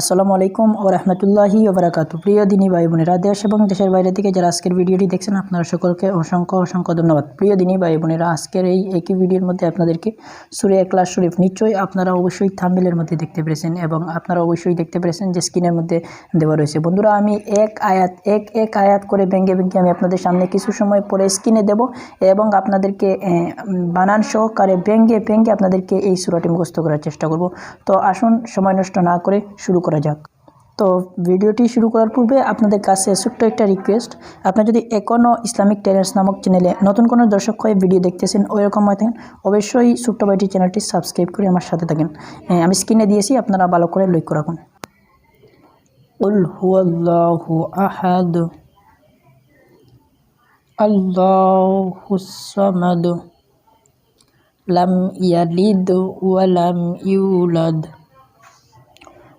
আসসালামু আলাইকুম ও রহমতুল্লাহি ওবরাকাতু প্রিয় দিনী ভাই বোনেরা, দেশ এবং দেশের বাইরে থেকে যারা আজকের ভিডিওটি দেখছেন, আপনারা সকলকে অসংখ্য অসংখ্য ধন্যবাদ। প্রিয় দিনী ভাই বোনেরা, আজকের এই একই ভিডিওর মধ্যে আপনাদেরকে সুরে ক্লাস শরীফ নিশ্চয়ই আপনারা অবশ্যই থাম্বেলের মধ্যে দেখতে পেরেছেন এবং আপনারা অবশ্যই দেখতে পেরেছেন যে স্ক্রিনের মধ্যে দেওয়া রয়েছে। বন্ধুরা, আমি এক আয়াত, এক এক আয়াত করে ভেঙে ভেঙে আমি আপনাদের সামনে কিছু সময় পরে স্ক্রিনে দেব এবং আপনাদেরকে বানান সহকারে ব্যাঙ্গে ভেঙে আপনাদেরকে এই সুরাটি মুখস্থ করার চেষ্টা করব। তো আসুন সময় নষ্ট না করে শুরু করা যাক। তো ভিডিওটি শুরু করার পূর্বে আপনাদের কাছে ছোট্ট একটা রিকোয়েস্ট আপনি যদি এখনও ইসলামিক ট্যালেন্টস নামক চ্যানেলে নতুন কোনো দর্শক হয়ে ভিডিও দেখতেছেন ওইরকম হয়ে থাকেন অবশ্যই ছোট্ট ভাইটি চ্যানেলটি সাবস্ক্রাইব করে আমার সাথে থাকেন। হ্যাঁ, আমি স্ক্রিনে দিয়েছি আপনারা ভালো করে লক্ষ্য রাখুন। লাম ইয়ালিদ ওয়া লাম ইউলাদ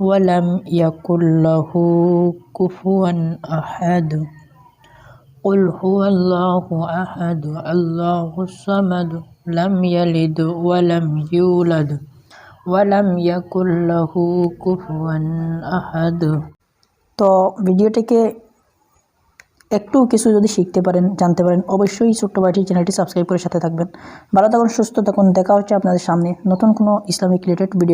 ولم يكن له كفوا أحد قل هو الله أحد الله الصمد لم يلد ولم يولد ولم يكن له كفوا أحد তো ভিডিওটিকে একটু কিছু যদি শিখতে পারেন জানতে পারেন অবশ্যই ছোট্ট বাটি চ্যানেলটি সাবস্ক্রাইব করে সাথে থাকবেন ভালো থাকুন সুস্থ থাকুন দেখা হচ্ছে আপনাদের সামনে নতুন কোনো ইসলামিক রিলেটেড ভিডিও